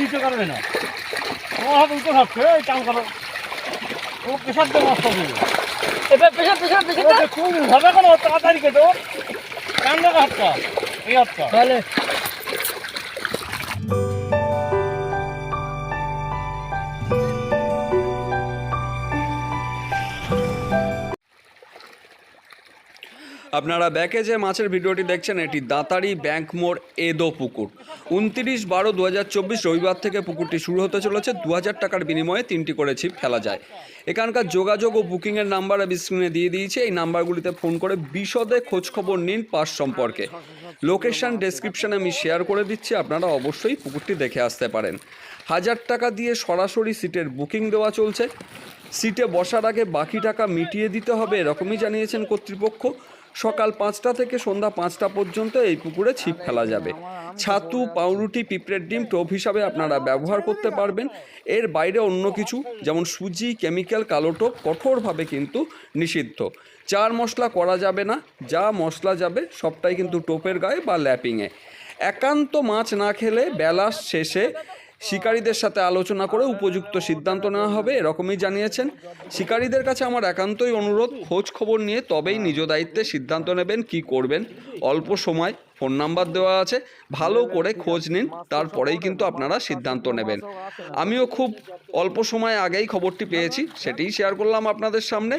নিতে কারণে না। তোমার হাতে উঠে থাকছে এই কাম করো। ও পেশার দিয়ে মাছ পাবে এবার পেশার পেশার পেশার কোন হবে কেন তাড়াতাড়ি কেটো কান লাগা হাতটা এই হাতটা তাহলে আপনারা ব্যাকে যে মাছের ভিডিওটি দেখছেন, এটি দাঁতারি ব্যাংক মোড় এদো পুকুর। উনত্রিশ বারো দু রবিবার থেকে পুকুরটি শুরু হতে চলেছে। দু হাজার টাকার বিনিময়ে তিনটি করে ছিপ ফেলা যায়। এখানকার যোগাযোগ ও বুকিংয়ের নাম্বার আমি স্ক্রিনে দিয়ে দিয়েছি। এই নাম্বারগুলিতে ফোন করে বিশদে খোঁজখবর নিন পাস সম্পর্কে। লোকেশন ডেসক্রিপশানে আমি শেয়ার করে দিচ্ছি। আপনারা অবশ্যই পুকুরটি দেখে আসতে পারেন। হাজার টাকা দিয়ে সরাসরি সিটের বুকিং দেওয়া চলছে। সিটে বসার আগে বাকি টাকা মিটিয়ে দিতে হবে এরকমই জানিয়েছেন কর্তৃপক্ষ। সকাল পাঁচটা থেকে সন্ধ্যা পাঁচটা পর্যন্ত এই পুকুরে ছিপ ফেলা যাবে। ছাতু, পাউরুটি, পিঁপড়ের ডিম, টোপ হিসাবে আপনারা ব্যবহার করতে পারবেন। এর বাইরে অন্য কিছু, যেমন সুজি, কেমিক্যাল, কালো টোপ, কঠোরভাবে কিন্তু নিষিদ্ধ। চার মশলা করা যাবে না, যা মশলা যাবে সবটাই কিন্তু টোপের গায়ে বা ল্যাপিংয়ে। একান্ত মাছ না খেলে বেলা শেষে শিকারীদের সাথে আলোচনা করে উপযুক্ত সিদ্ধান্ত নেওয়া হবে, এরকমই জানিয়েছেন। শিকারীদের কাছে আমার একান্তই অনুরোধ, খোঁজ খবর নিয়ে তবেই নিজ দায়িত্বে সিদ্ধান্ত নেবেন কি করবেন। অল্প সময়, ফোন নাম্বার দেওয়া আছে, ভালো করে খোঁজ নিন, তারপরেই কিন্তু আপনারা সিদ্ধান্ত নেবেন। আমিও খুব অল্প সময় আগেই খবরটি পেয়েছি, সেটিই শেয়ার করলাম আপনাদের সামনে।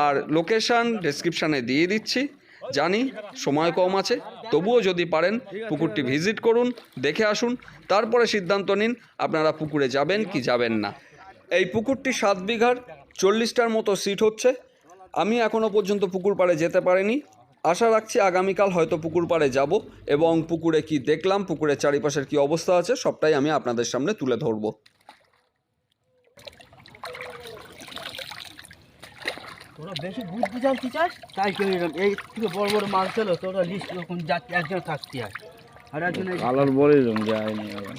আর লোকেশান ডেসক্রিপশানে দিয়ে দিচ্ছি। জানি সময় কম আছে। তবুও যদি পারেন পুকুরটি ভিজিট করুন দেখে আসুন তারপরে সিদ্ধান্ত নিন আপনারা পুকুরে যাবেন কি যাবেন না। এই পুকুরটি সাত বিঘার চল্লিশটার মতো সিট হচ্ছে। আমি এখনও পর্যন্ত পুকুর পাড়ে যেতে পারিনি। আশা রাখছি আগামীকাল হয়তো পুকুর পাড়ে যাব এবং পুকুরে কি দেখলাম পুকুরের চারিপাশের কি অবস্থা আছে সবটাই আমি আপনাদের সামনে তুলে ধরবো। তোরা বেশি বুদ্ধি জানতে চাস? তাই করে নিলাম এই থেকে বড় বড় মাছ ছিল তোরা লিস্ট এরকম যাচ্ছে একজন থাকতে হয়। আর একজন কালার বলে দিলাম যায়নি আবার।